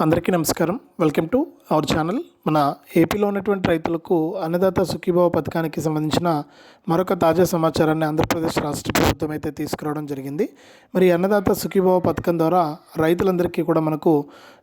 అందరికీ నమస్కారం. Welcome to our channel మన ఏపీలో ఉన్నటువంటి రైతులకు అన్నదాత సుఖీభావ పథకానికి సంబంధించిన మరొక తాజా సమాచారాన్ని ఆంధ్రప్రదేశ్ రాష్ట్ర ప్రభుత్వం అయితే తీసుకురావడం జరిగింది. మరి అన్నదాత సుఖీభావ పథకం ద్వారా రైతులందరికీ కూడా మనకు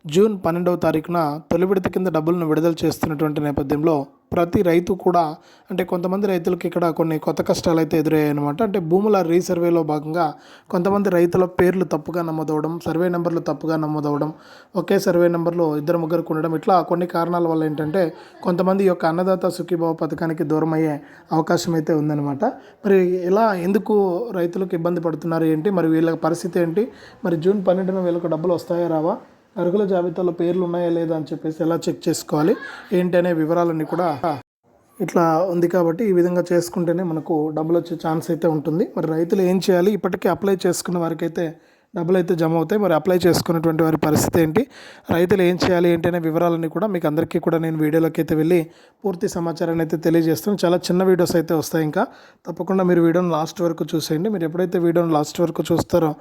జూన్ పన్నెండవ తారీఖున తొలి విడత కింద డబ్బులను విడుదల చేస్తున్నటువంటి నేపథ్యంలో ప్రతి రైతు కూడా అంటే కొంతమంది రైతులకు ఇక్కడ కొన్ని కొత్త కష్టాలు అయితే ఎదురయ్యాయి అనమాట అంటే భూముల రీసర్వేలో భాగంగా కొంతమంది రైతుల పేర్లు తప్పుగా నమోదవడం సర్వే నెంబర్లు తప్పుగా నమోదవడం ఒకే సర్వే నెంబర్లో ఇద్దరు ముగ్గురు ఉండడం ఇట్లా కొన్ని కారణాల వల్ల ఏంటంటే కొంతమంది యొక్క అన్నదాత సుఖీభావ పథకానికి దూరం అయ్యే అవకాశం అయితే ఉందన్నమాట. మరి ఇలా ఎందుకు రైతులకు ఇబ్బంది పడుతున్నారు ఏంటి? మరి వీళ్ళ పరిస్థితి ఏంటి? మరి జూన్ పన్నెండున వీళ్ళకు డబ్బులు వస్తాయా రావా? అర్హుల జాబితాలో పేర్లు ఉన్నాయా లేదా అని చెప్పేసి ఎలా చెక్ చేసుకోవాలి? ఏంటి అనే వివరాలన్నీ కూడా ఇట్లా ఉంది కాబట్టి ఈ విధంగా చేసుకుంటేనే మనకు డబ్బులు వచ్చే ఛాన్స్ అయితే ఉంటుంది. మరి రైతులు ఏం చేయాలి? ఇప్పటికీ అప్లై చేసుకున్న వారికైతే డబ్బులు అయితే జమ అవుతాయి మరి అప్లై చేసుకున్నటువంటి వారి పరిస్థితి ఏంటి? రైతులు ఏం చేయాలి ఏంటి అనే వివరాలన్నీ కూడా మీకు అందరికీ కూడా నేను వీడియోలోకి అయితే వెళ్ళి పూర్తి సమాచారాన్ని అయితే తెలియజేస్తాను. చాలా చిన్న వీడియోస్ అయితే వస్తాయి ఇంకా. తప్పకుండా మీరు వీడియోను లాస్ట్ వరకు చూసేయండి. మీరు ఎప్పుడైతే వీడియోను లాస్ట్ వరకు చూస్తారో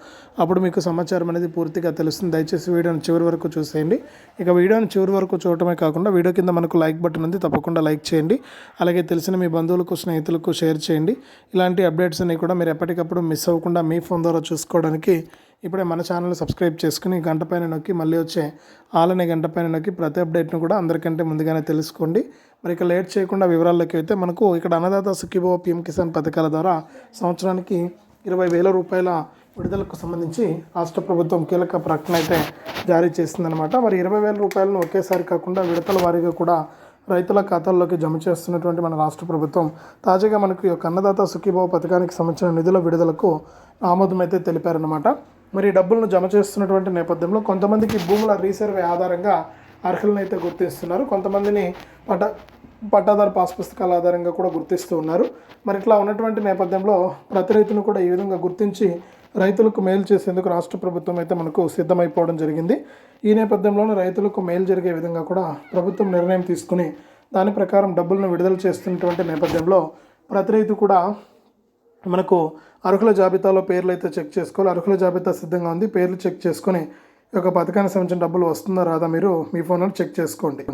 అప్పుడు మీకు సమాచారం అనేది పూర్తిగా తెలుస్తుంది. దయచేసి వీడియోను చివరి వరకు చూసేయండి. ఇక వీడియోని చివరి వరకు చూడటమే కాకుండా వీడియో కింద మనకు లైక్ బటన్ ఉంది. తప్పకుండా లైక్ చేయండి. అలాగే తెలిసిన మీ బంధువులకు స్నేహితులకు షేర్ చేయండి. ఇలాంటి అప్డేట్స్ అన్నీ కూడా మీరు ఎప్పటికప్పుడు మిస్ అవ్వకుండా మీ ఫోన్ ద్వారా చూసుకోవడానికి ఇప్పుడే మన ఛానల్ సబ్స్క్రైబ్ చేసుకుని గంట పైన నొక్కి మళ్ళీ వచ్చే ఆలనే గంట పైన నొక్కి ప్రతి అప్డేట్ను కూడా అందరికంటే ముందుగానే తెలుసుకోండి. మరి ఇక లేట్ చేయకుండా వివరాల్లోకి అయితే మనకు ఇక్కడ అన్నదాత సుఖీభవ పిఎం కిసాన్ పథకాల ద్వారా సంవత్సరానికి ఇరవై వేల రూపాయల విడుదలకు సంబంధించి రాష్ట్ర ప్రభుత్వం కీలక ప్రకటన అయితే జారీ చేసిందనమాట మరి ఇరవై వేల రూపాయలను ఒకేసారి కాకుండా విడతల వారీగా కూడా రైతుల ఖాతాల్లోకి జమ చేస్తున్నటువంటి మన రాష్ట్ర ప్రభుత్వం తాజాగా మనకు ఈ యొక్క అన్నదాత సుఖీభావ పథకానికి సంబంధించిన నిధుల విడుదలకు ఆమోదం అయితే తెలిపారనమాట మరి డబ్బులను జమ చేస్తున్నటువంటి నేపథ్యంలో కొంతమందికి భూముల రీసర్వే ఆధారంగా అర్హులను అయితే గుర్తిస్తున్నారు. కొంతమందిని పట పట్టాదారు పాస్ పుస్తకాల ఆధారంగా కూడా గుర్తిస్తూ ఉన్నారు. మరి ఇట్లా ఉన్నటువంటి నేపథ్యంలో ప్రతి రైతును కూడా ఈ విధంగా గుర్తించి రైతులకు మేలు చేసేందుకు రాష్ట్ర ప్రభుత్వం అయితే మనకు సిద్ధమైపోవడం జరిగింది. ఈ నేపథ్యంలోనే రైతులకు మేలు జరిగే విధంగా కూడా ప్రభుత్వం నిర్ణయం తీసుకుని దాని ప్రకారం డబ్బులను విడుదల చేస్తున్నటువంటి నేపథ్యంలో ప్రతి రైతు కూడా మనకు అర్హుల జాబితాలో పేర్లు అయితే చెక్ చేసుకోవాలి. అర్హుల జాబితా సిద్ధంగా ఉంది. పేర్లు చెక్ చేసుకొని ఈ యొక్క పథకానికి సంబంధించిన డబ్బులు వస్తుందా రాదా మీరు మీ ఫోన్లో చెక్ చేసుకోండి.